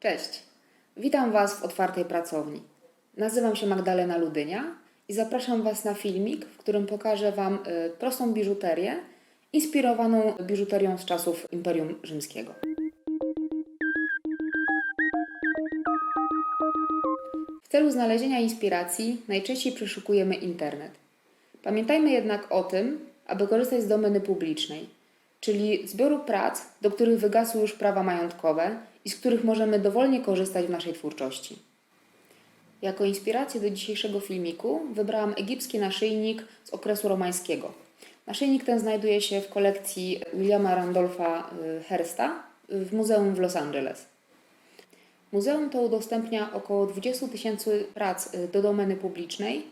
Cześć, witam Was w otwartej pracowni. Nazywam się Magdalena Ludynia i zapraszam Was na filmik, w którym pokażę Wam y, prostą biżuterię inspirowaną biżuterią z czasów Imperium Rzymskiego. W celu znalezienia inspiracji najczęściej przeszukujemy internet. Pamiętajmy jednak o tym, aby korzystać z domeny publicznej, czyli zbioru prac, do których wygasły już prawa majątkowe i z których możemy dowolnie korzystać w naszej twórczości. Jako inspirację do dzisiejszego filmiku wybrałam egipski naszyjnik z okresu romańskiego. Naszyjnik ten znajduje się w kolekcji Williama Randolpha y, Hearsta w muzeum w Los Angeles. Muzeum to udostępnia około 20 tysięcy prac y, do domeny publicznej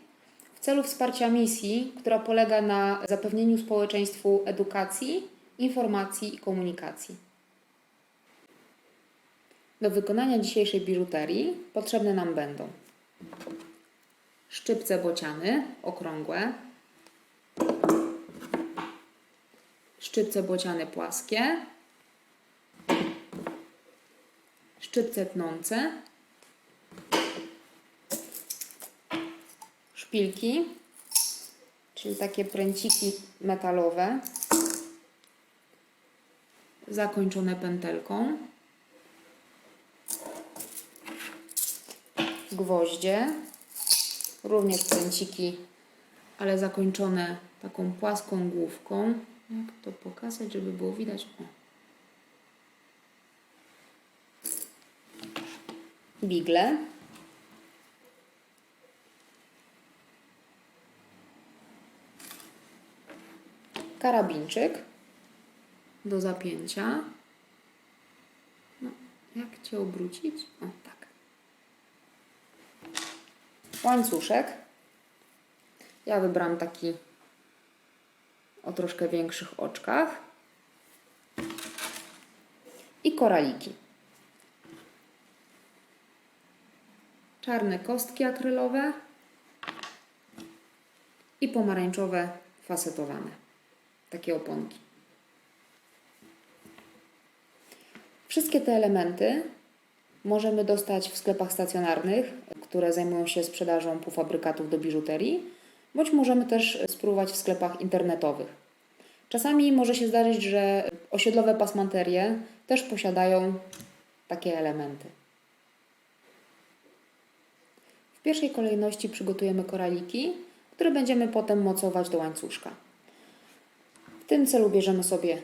w celu wsparcia misji, która polega na zapewnieniu społeczeństwu edukacji, informacji i komunikacji. Do wykonania dzisiejszej biżuterii potrzebne nam będą szczypce bociany okrągłe, szczypce bociany płaskie, szczypce tnące, szpilki, czyli takie pręciki metalowe zakończone pętelką, gwoździe, również pręciki, ale zakończone taką płaską główką. Jak to pokazać, żeby było widać? O. Bigle. Karabinczyk do zapięcia. No, jak Cię obrócić? O, tak. Łańcuszek. Ja wybrałam taki o troszkę większych oczkach. I koraliki. Czarne kostki akrylowe i pomarańczowe fasetowane. Takie oponki. Wszystkie te elementy możemy dostać w sklepach stacjonarnych, które zajmują się sprzedażą półfabrykatów do biżuterii, bądź możemy też spróbować w sklepach internetowych. Czasami może się zdarzyć, że osiedlowe pasmanterie też posiadają takie elementy. W pierwszej kolejności przygotujemy koraliki, które będziemy potem mocować do łańcuszka. W tym celu bierzemy sobie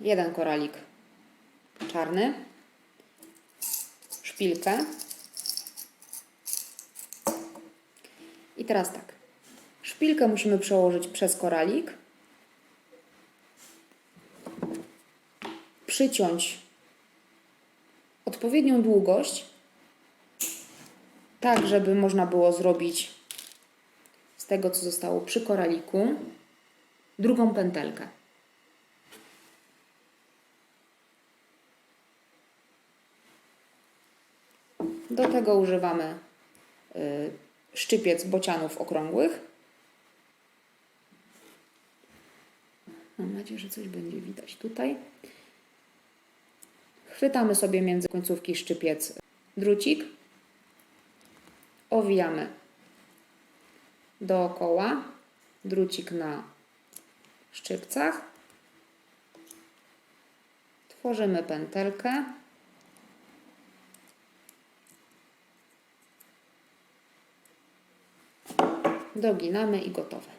jeden koralik czarny, szpilkę. I teraz tak. Szpilkę musimy przełożyć przez koralik. Przyciąć odpowiednią długość, tak żeby można było zrobić z tego, co zostało przy koraliku, drugą pętelkę. Tego używamy y, szczypiec bocianów okrągłych. Mam nadzieję, że coś będzie widać tutaj. Chwytamy sobie między końcówki szczypiec drucik. Owijamy dookoła drucik na szczypcach. Tworzymy pętelkę. Doginamy i gotowe.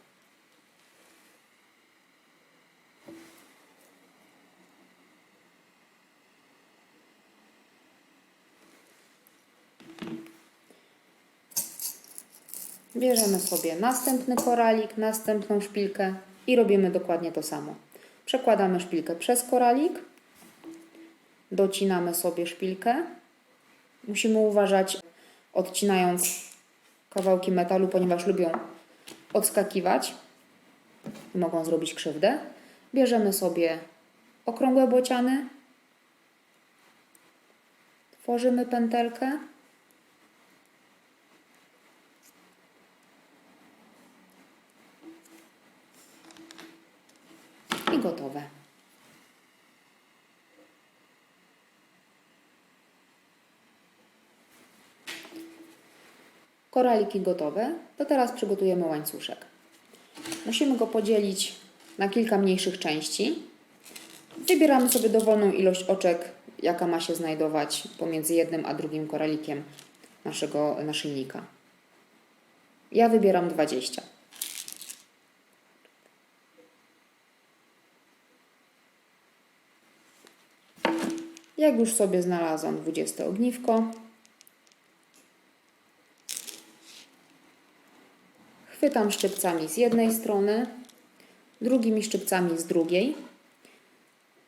Bierzemy sobie następny koralik, następną szpilkę i robimy dokładnie to samo. Przekładamy szpilkę przez koralik, docinamy sobie szpilkę. Musimy uważać, odcinając kawałki metalu, ponieważ lubią odskakiwać i mogą zrobić krzywdę. Bierzemy sobie okrągłe bociany, tworzymy pętelkę. I gotowe. Koraliki gotowe, to teraz przygotujemy łańcuszek. Musimy go podzielić na kilka mniejszych części. Wybieramy sobie dowolną ilość oczek, jaka ma się znajdować pomiędzy jednym a drugim koralikiem naszego naszyjnika. Ja wybieram 20. Jak już sobie znalazłam 20 ogniwko, chwytam szczypcami z jednej strony, drugimi szczypcami z drugiej.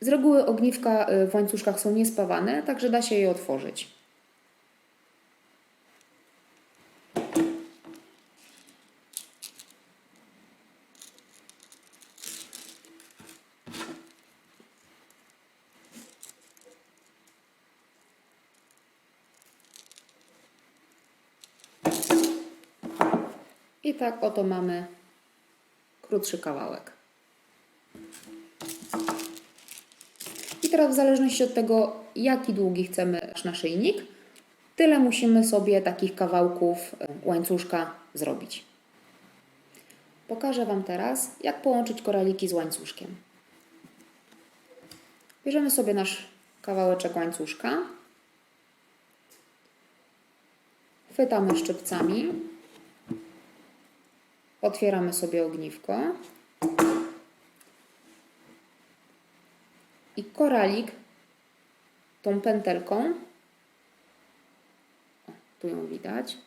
Z reguły ogniwka y, w łańcuszkach są niespawane, także da się je otworzyć. I tak oto mamy krótszy kawałek. I teraz w zależności od tego, jaki długi chcemy nasz naszyjnik, tyle musimy sobie takich kawałków e, łańcuszka zrobić. Pokażę Wam teraz, jak połączyć koraliki z łańcuszkiem. Bierzemy sobie nasz kawałeczek łańcuszka, chwytamy szczypcami, otwieramy sobie ogniwko i koralik tą pętelką, o, tu ją widać,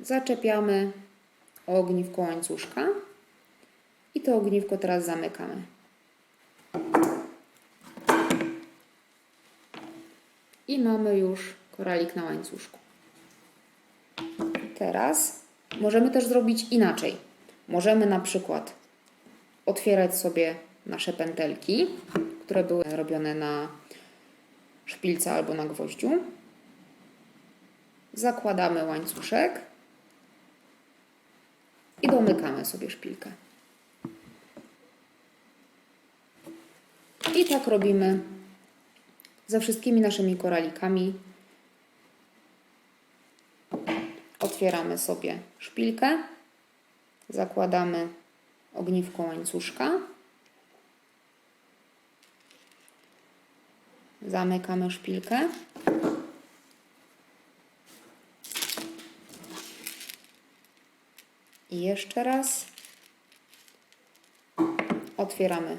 zaczepiamy o ogniwko łańcuszka i to ogniwko teraz zamykamy. I mamy już koralik na łańcuszku. Teraz możemy też zrobić inaczej. Możemy na przykład otwierać sobie nasze pętelki, które były robione na szpilce albo na gwoździu. Zakładamy łańcuszek i domykamy sobie szpilkę. I tak robimy ze wszystkimi naszymi koralikami. Otwieramy sobie szpilkę, zakładamy ogniwko łańcuszka, zamykamy szpilkę. I jeszcze raz otwieramy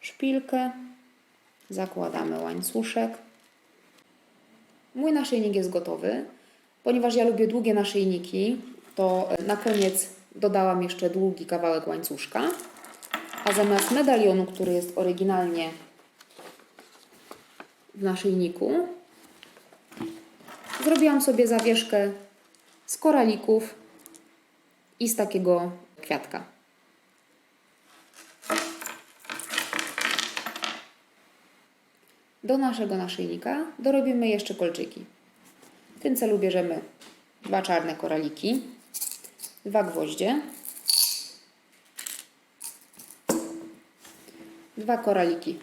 szpilkę, zakładamy łańcuszek. Mój naszyjnik jest gotowy. Ponieważ ja lubię długie naszyjniki, to na koniec dodałam jeszcze długi kawałek łańcuszka. A zamiast medalionu, który jest oryginalnie w naszyjniku, zrobiłam sobie zawieszkę z koralików i z takiego kwiatka. Do naszego naszyjnika dorobimy jeszcze kolczyki. W tym celu bierzemy dwa czarne koraliki, dwa gwoździe, dwa koraliki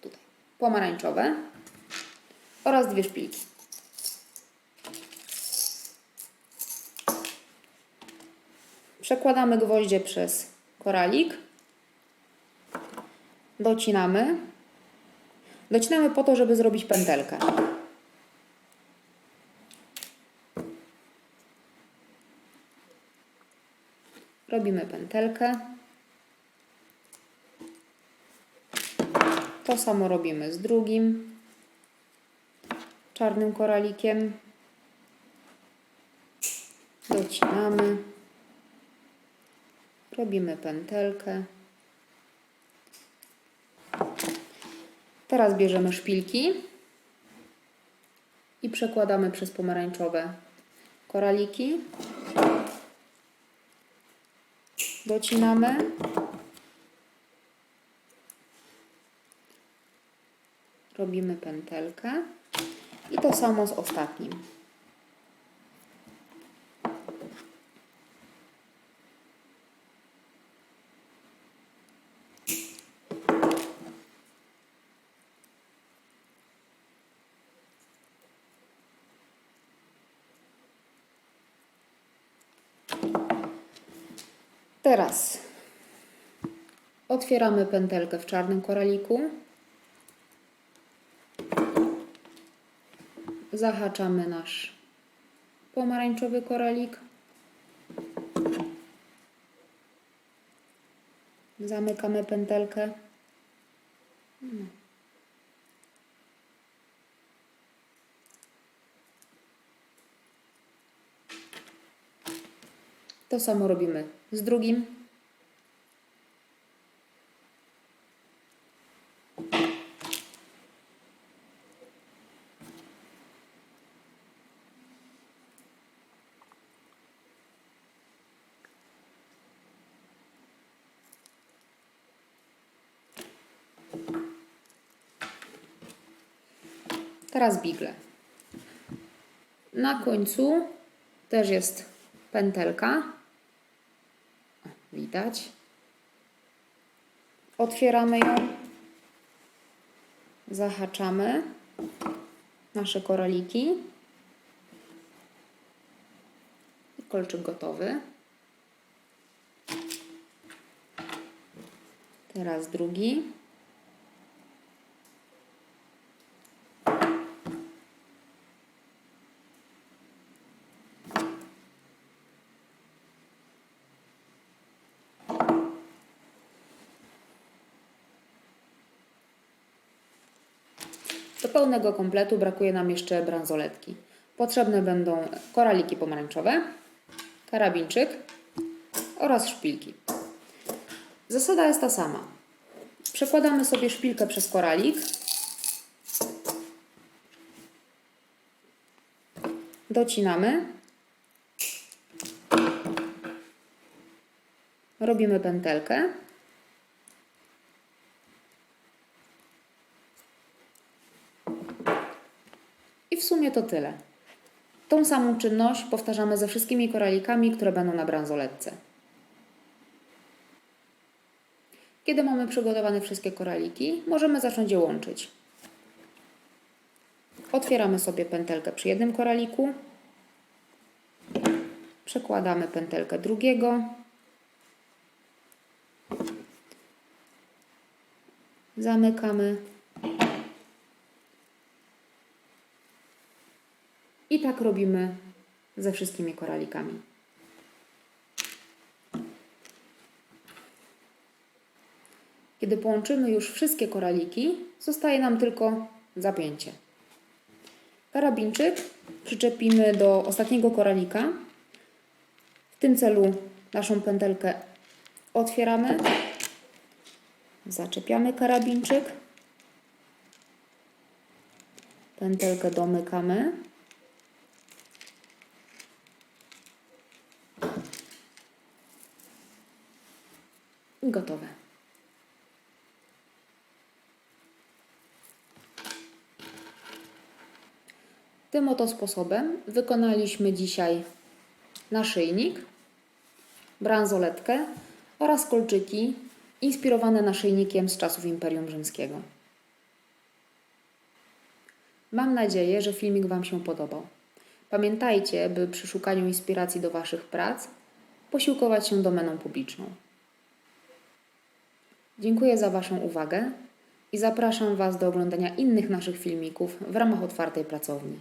tutaj pomarańczowe oraz dwie szpilki. Przekładamy gwoździe przez koralik, docinamy. Docinamy po to, żeby zrobić pętelkę. Robimy pętelkę. To samo robimy z drugim czarnym koralikiem. Docinamy. Robimy pętelkę. Teraz bierzemy szpilki i przekładamy przez pomarańczowe koraliki. Docinamy. Robimy pętelkę. I to samo z ostatnim. Teraz otwieramy pętelkę w czarnym koraliku. Zahaczamy nasz pomarańczowy koralik. Zamykamy pętelkę. No. To samo robimy z drugim. Teraz bigle. Na końcu też jest pętelka. Widać. Otwieramy ją. Zahaczamy nasze koraliki. Kolczyk gotowy. Teraz drugi. Do pełnego kompletu brakuje nam jeszcze bransoletki. Potrzebne będą koraliki pomarańczowe, karabinczyk oraz szpilki. Zasada jest ta sama. Przekładamy sobie szpilkę przez koralik. Docinamy. Robimy pętelkę. W sumie to tyle. Tą samą czynność powtarzamy ze wszystkimi koralikami, które będą na bransoletce. Kiedy mamy przygotowane wszystkie koraliki, możemy zacząć je łączyć. Otwieramy sobie pętelkę przy jednym koraliku. Przekładamy pętelkę drugiego. Zamykamy. Tak robimy ze wszystkimi koralikami. Kiedy połączymy już wszystkie koraliki, zostaje nam tylko zapięcie. Karabinczyk przyczepimy do ostatniego koralika. W tym celu naszą pętelkę otwieramy, zaczepiamy karabinczyk, pętelkę domykamy. Gotowe. Tym oto sposobem wykonaliśmy dzisiaj naszyjnik, bransoletkę oraz kolczyki inspirowane naszyjnikiem z czasów Imperium Rzymskiego. Mam nadzieję, że filmik Wam się podobał. Pamiętajcie, by przy szukaniu inspiracji do Waszych prac posiłkować się domeną publiczną. Dziękuję za Waszą uwagę i zapraszam Was do oglądania innych naszych filmików w ramach otwartej pracowni.